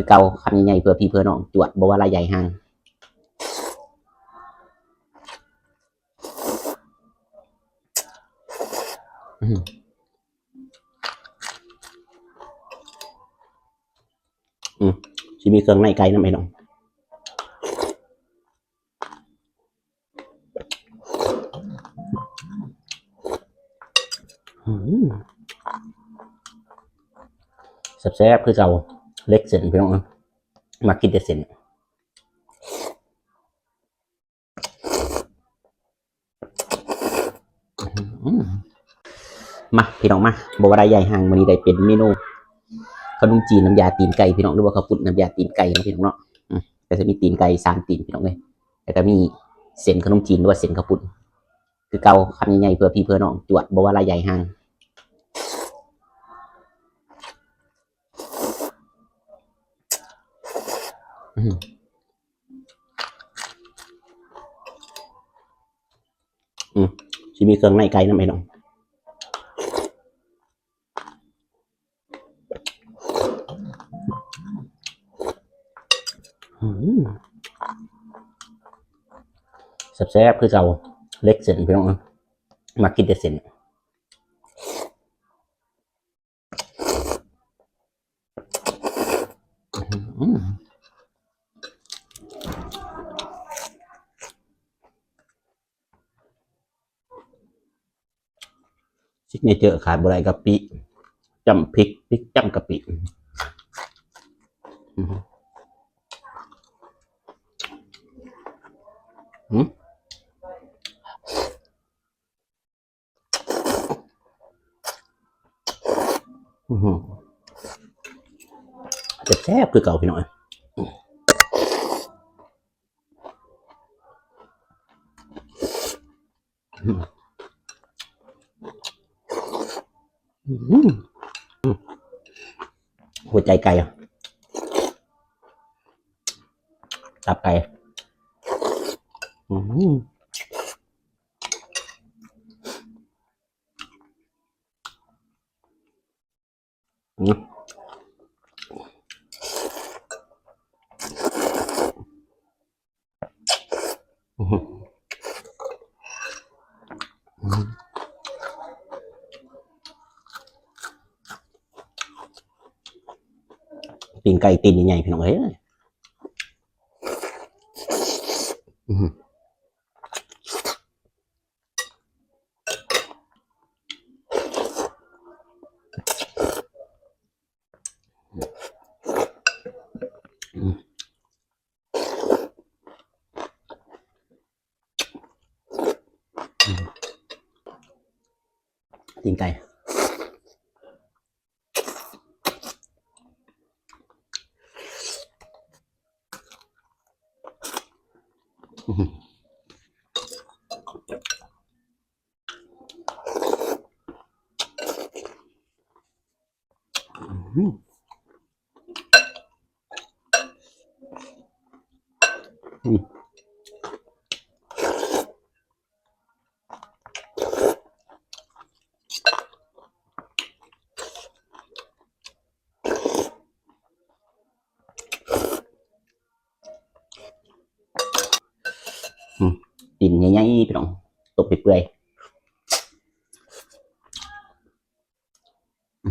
คือเก่าคำใหญ่ๆเพื่อพี่เพื่อน้อง จวดบว่าลายใหญ่ห่างอือหืออืมสิมีเครื่องในไก่น้ำไอ้น้องแซ่บๆคือเก่า เล็กเส้นพี่น้องอ้ยมากินแต่เส้นมาพี่น้องมาบวาได้ใหญ่ห่างวันนี้ได้เป็นเมนูขนมจีนน้ำยาตีนไก่พี่น้องหรือว่าข้าวปุ้นน้ำยาตีนไก่นะพี่น้องเนาะอืมก็จะมีตีนไก่สามตีนพี่น้องเลยแล้วก็มีเส้นขนมจีนหรือว่าเส้นข้าวปุ้นคือเกาคำใหญ่ๆเพื่อพี่เพื่อน้องจวดบวาได้ใหญ่ห่าง อืมอืมสิมีเครื่องในไก่น้ำไอ้น้องอืมแซ่บคือเก่าเล็กเส้นพี่น้องมากินแต่เส้นอืม ซิกเนเจอร์ขาดบะไรกะปิจำพริกพริกจำกะปิอืมอือืมจะแซ่บคือเก่าพี่น้อยอืม หัวใจไก่อะตับไก่อืมอื ตีนไก่ตีนใหญ่ๆพี่น้องเอ้ยอืมอืมอืมตีนไก่ Mm-hmm. Mm-hmm. ดินใหญ่ๆพี่น้องตกไปเปื่อยอื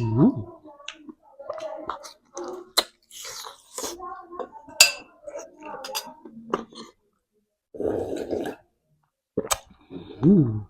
Hum. Hum.